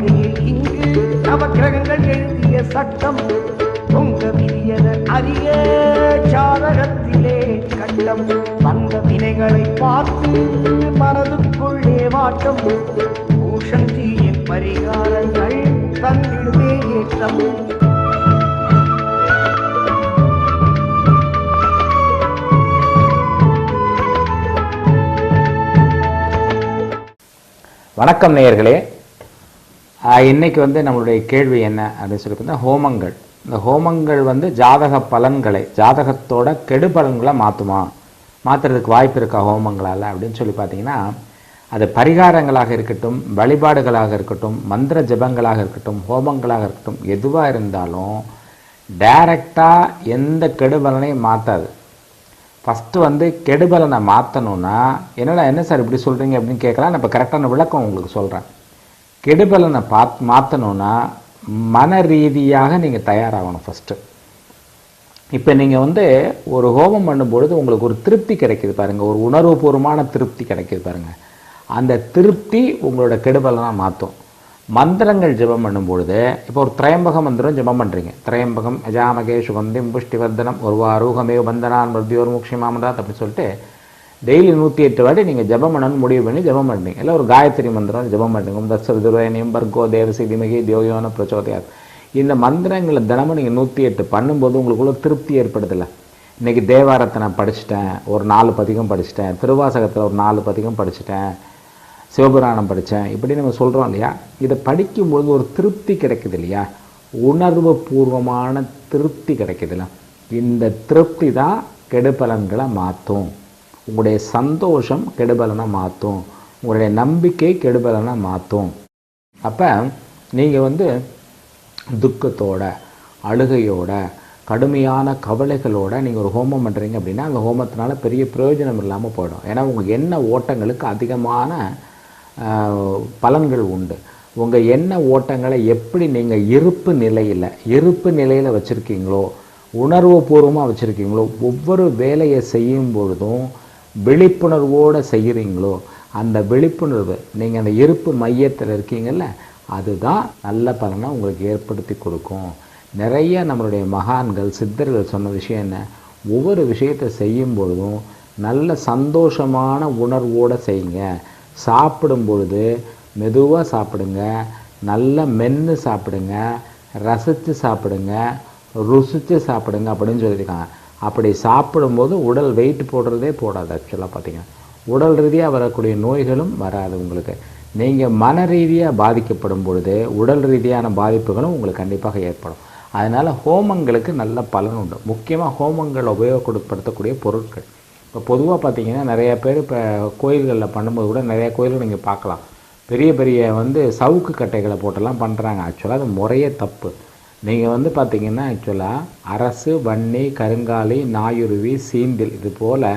வாழ்க்கையில் இங்கு நவக்கிரகங்கள் எழுதிய சட்டம் பொங்க விதியத அரிய சாதகத்திலே கண்டம் வந்த வினைகளை பார்த்து மனதுக்குள்ளே வாட்டம். பூஷன் பூஷந்தியின் பரிகாரங்கள் தந்திடுமே ஏற்றம். வணக்கம் நேயர்களே. இன்றைக்கி வந்து நம்மளுடைய கேள்வி என்ன அப்படின்னு சொல்லி பார்த்தா ஹோமங்கள். இந்த ஹோமங்கள் வந்து ஜாதக பலன்களை ஜாதகத்தோட கெடு பலன்களை மாற்றுமா மாற்றுறதுக்கு வாய்ப்பு இருக்கா ஹோமங்களால் அப்படின்னு சொல்லி பார்த்தீங்கன்னா அது பரிகாரங்களாக இருக்கட்டும் வழிபாடுகளாக இருக்கட்டும் மந்திர ஜபங்களாக இருக்கட்டும் ஹோமங்களாக இருக்கட்டும் எதுவாக இருந்தாலும் டைரக்டாக எந்த கெடுபலனையும் மாற்றாது ஃபஸ்ட்டு வந்து கெடுபலனை மாற்றணுன்னா என்னடா என்ன சார் இப்படி சொல்கிறீங்க அப்படின்னு கேட்கலாம். நான் இப்போ கரெக்டான விளக்கம் உங்களுக்கு சொல்கிறேன் கெடுபலனை பாத் மாற்றணும்னா மன ரீதியாக நீங்கள் தயாராகணும் ஃபஸ்ட்டு இப்போ நீங்கள் வந்து ஒரு ஹோமம் பண்ணும்பொழுது உங்களுக்கு ஒரு திருப்தி கிடைக்குது பாருங்கள் ஒரு உணர்வுபூர்வமான திருப்தி கிடைக்குது பாருங்கள் அந்த திருப்தி உங்களோட கெடுபலனாக மாற்றும் மந்திரங்கள் ஜெபம் பண்ணும்பொழுது இப்போ ஒரு திரையம்பக மந்திரம் ஜெபம் பண்ணுறீங்க திரையம்பகம் அஜாமகே சுகந்திம் புஷ்டிவர்தனம் ஒரு வாரூகமே பந்தனான் மருதியோர் முக்ஷிமாமதாத் அப்படின்னு சொல்லிட்டு டெய்லி நூற்றி எட்டு வாட்டி நீங்கள் ஜபம் பண்ணணும்னு முடிவு பண்ணி ஜபம் பண்ணுறீங்க. இல்லை ஒரு காயத்ரி மந்திரம் ஜபம் பண்ணுறீங்க. தஸ்வர் துர்வயனியம் பர்கோ தேவசி திமகி தியோகியோன பிரச்சோதயாத். இந்த மந்திரங்களை தினமும் நீங்கள் நூற்றி எட்டு பண்ணும்போது உங்களுக்குள்ள திருப்தி ஏற்படுத்தலை இன்றைக்கி தேவாரத்தை நான் படிச்சிட்டேன் ஒரு நாலு பதிகம் படிச்சிட்டேன் திருவாசகத்தில் ஒரு நாலு பதிகம் படிச்சிட்டேன் சிவபுராணம் படித்தேன் இப்படி நம்ம சொல்கிறோம் இல்லையா? இதை படிக்கும்பொழுது ஒரு திருப்தி கிடைக்குது இல்லையா? உணர்வு பூர்வமான திருப்தி கிடைக்குதுல்ல இந்த திருப்தி தான் கெடுபலன்களை மாற்றும் உங்களுடைய சந்தோஷம் கெடுபலனை மாற்றும் உங்களுடைய நம்பிக்கை கெடுபலனை மாற்றும் அப்போ நீங்கள் வந்து துக்கத்தோட அழுகையோட கடுமையான கவலைகளோட நீங்கள் ஒரு ஹோமம் பண்ணுறீங்க அப்படின்னா அந்த ஹோமத்தினால பெரிய பிரயோஜனம் இல்லாமல் போயிடும். ஏன்னா உங்கள் எண்ண ஓட்டங்களுக்கு அதிகமான பலன்கள் உண்டு. உங்கள் எண்ண ஓட்டங்களை எப்படி நீங்கள் இருப்பு நிலையில் இருப்பு நிலையில் வச்சுருக்கீங்களோ உணர்வு பூர்வமாக வச்சுருக்கீங்களோ ஒவ்வொரு வேலையை செய்யும் பொழுதும் விழிப்புணர்வோடு செய்கிறீங்களோ அந்த விழிப்புணர்வு நீங்கள் அந்த இருப்பு மையத்தில் இருக்கீங்கல்ல அதுதான் நல்ல பலனை உங்களுக்கு ஏற்படுத்தி கொடுக்கும். நிறைய நம்மளுடைய மகான்கள் சித்தர்கள் சொன்ன விஷயம் என்ன? ஒவ்வொரு விஷயத்தை செய்யும் பொழுதும் நல்ல சந்தோஷமான உணர்வோடு செய்யுங்க. சாப்பிடும் பொழுது மெதுவாக சாப்பிடுங்க நல்ல மென்று சாப்பிடுங்க ரசித்து சாப்பிடுங்க ருசித்து சாப்பிடுங்க அப்படின்னு சொல்லியிருக்காங்க. அப்படி சாப்பிடும்போது உடல் வெயிட் போடுறதே போடாது ஆக்சுவலாக பார்த்தீங்கன்னா உடல் ரீதியாக வரக்கூடிய நோய்களும் வராது உங்களுக்கு. நீங்கள் மன ரீதியாக பாதிக்கப்படும் பொழுது உடல் ரீதியான பாதிப்புகளும் உங்களுக்கு கண்டிப்பாக ஏற்படும். அதனால் ஹோமங்களுக்கு நல்ல பலன் உண்டு. முக்கியமாக ஹோமங்கள் உபயோகப்படுத்தக்கூடிய பொருட்கள். இப்போ பொதுவாக பார்த்தீங்கன்னா நிறைய பேர் இப்போ கோயில்களில் பண்ணும்போது கூட நிறைய கோயில்கள் நீங்கள் பார்க்கலாம். பெரிய பெரிய வந்து சவுக்கு கட்டைகளை போட்டெல்லாம் பண்ணுறாங்க ஆக்சுவலாக அது முறையே தப்பு. நீங்கள் வந்து பார்த்தீங்கன்னா ஆக்சுவலாக அரசு வன்னி கருங்காலி நாயுருவி சீந்தில் இது போல்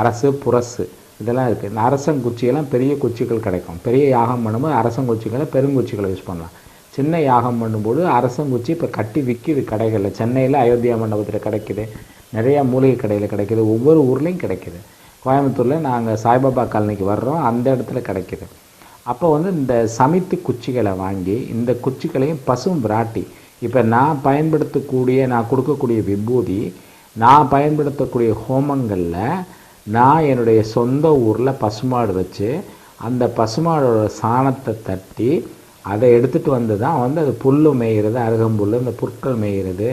அரசு புரசு இதெல்லாம் இருக்குது இந்த அரசங்குச்சியெல்லாம் பெரிய குச்சிகள் கிடைக்கும். பெரிய யாகம் பண்ணும்போது அரசங்குச்சிகளை பெருங்குச்சிகளை யூஸ் பண்ணலாம். சின்ன யாகம் பண்ணும்போது அரசங்குச்சி இப்போ கட்டி விற்கிது கடைகளில். சென்னையில் அயோத்தியா மண்டபத்தில் கிடைக்குது. நிறையா மூலிகை கடையில் கிடைக்குது. ஒவ்வொரு ஊர்லேயும் கிடைக்குது. கோயம்புத்தூரில் நாங்கள் சாய்பாபா காலனிக்கு வர்றோம். அந்த இடத்துல கிடைக்கிது. அப்போ வந்து இந்த சமைத்து குச்சிகளை வாங்கி இந்த குச்சிகளையும் பசும் விராட்டி இப்போ நான் பயன்படுத்தக்கூடிய நான் கொடுக்கக்கூடிய விபூதி நான் பயன்படுத்தக்கூடிய ஹோமங்களில் நான் என்னுடைய சொந்த ஊரில் பசுமாடு வச்சு அந்த பசுமாடோட சாணத்தை தட்டி அதை எடுத்துகிட்டு வந்து தான் வந்து அது புல் மேய்கிறது அருகம்புல் இந்த புற்கள் மேய்கிறது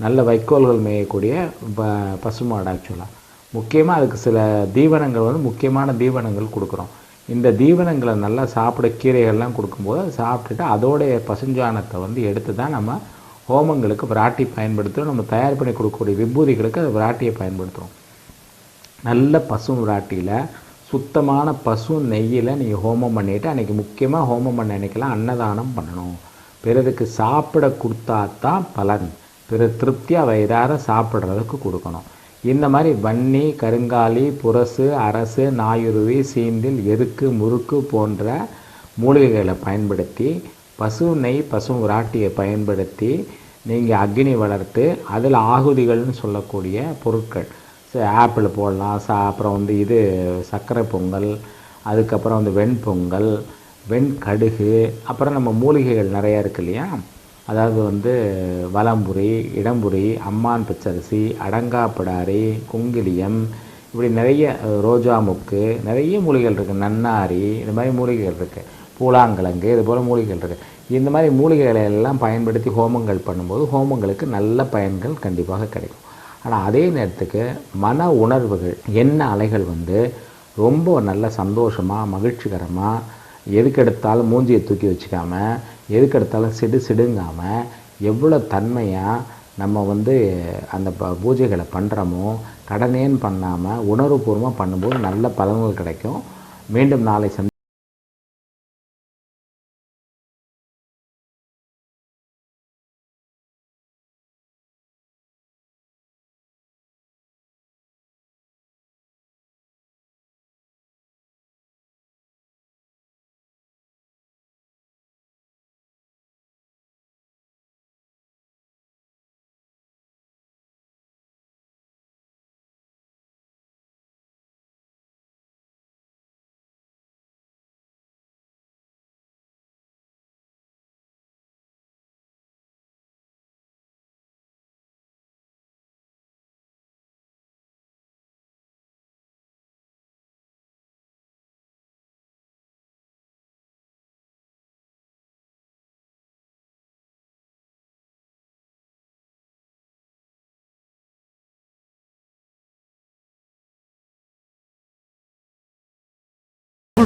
நல்ல வைக்கோல்கள் மேயக்கூடிய ப பசுமாடு ஆக்சுவலாக முக்கியமாக அதுக்கு சில தீவனங்கள் வந்து முக்கியமான தீவனங்கள் கொடுக்குறோம். இந்த தீவனங்களை நல்லா சாப்பிட கீரைகள்லாம் கொடுக்கும்போது அதை சாப்பிட்டுட்டு அதோடைய பசுஞ்சாணத்தை வந்து எடுத்து தான் நம்ம ஹோமங்களுக்கு விராட்டி பயன்படுத்துகிறோம் நம்ம தயார் பண்ணி கொடுக்கக்கூடிய விபூதிகளுக்கு அதை விராட்டியை பயன்படுத்துகிறோம் நல்ல பசு விராட்டியில் சுத்தமான பசு நெய்யில் நீங்கள் ஹோமம் பண்ணிவிட்டு அன்றைக்கி முக்கியமாக ஹோமம் பண்ண அன்றைக்கெல்லாம் அன்னதானம் பண்ணணும். பிறருக்கு சாப்பிட கொடுத்தா தான் பலன். பிற திருப்தியாக வயிறார சாப்பிட்றதுக்கு கொடுக்கணும். இந்த மாதிரி வன்னி கருங்காலி புரசு அரசு நாயுருவி சீந்தில் எருக்கு முறுக்கு போன்ற மூலிகைகளை பயன்படுத்தி பசு நெய் பசு விராட்டியை பயன்படுத்தி நீங்கள் அக்னி வளர்த்து அதில் ஆகுதிகள்னு சொல்லக்கூடிய பொருட்கள். ஆப்பிள் போடலாம் சா அப்புறம் வந்து இது சர்க்கரை பொங்கல் அதுக்கப்புறம் வந்து வெண்பொங்கல் வெண்கடுகு அப்புறம் நம்ம மூலிகைகள் நிறையா இருக்கு இல்லையா? அதாவது வந்து வலம்புரி இடம்புரி அம்மான் பச்சரிசி அடங்காப்பிடாரி குங்கிலியம் இப்படி நிறைய ரோஜா முக்கு நிறைய மூலிகைகள் இருக்குது நன்னாரி இந்த மாதிரி மூலிகைகள் இருக்குது பூலாங்கிழங்கு இது போல் மூலிகைகள் இருக்குது இந்த மாதிரி மூலிகைகளை எல்லாம் பயன்படுத்தி ஹோமங்கள் பண்ணும்போது ஹோமங்களுக்கு நல்ல பயன்கள் கண்டிப்பாக கிடைக்கும். ஆனால் அதே நேரத்துக்கு மன உணர்வுகள் என்ன அலைகள் வந்து ரொம்ப நல்ல சந்தோஷமாக மகிழ்ச்சிகரமாக எதுக்கெடுத்தாலும் மூஞ்சியை தூக்கி வச்சுக்காமல் எதுக்கெடுத்தாலும் சிடு சிடுங்காமல் எவ்வளோ தன்மையாக நம்ம வந்து அந்த ப பூஜைகளை பண்ணுறோமோ கடனேன்னு பண்ணாமல் உணர்வுபூர்வமாக பண்ணும்போது நல்ல பலன்கள் கிடைக்கும். மீண்டும் நாளை சந்தி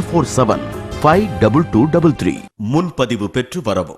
four seven five double two double three முன்பதிவு பெற்று வரவும்.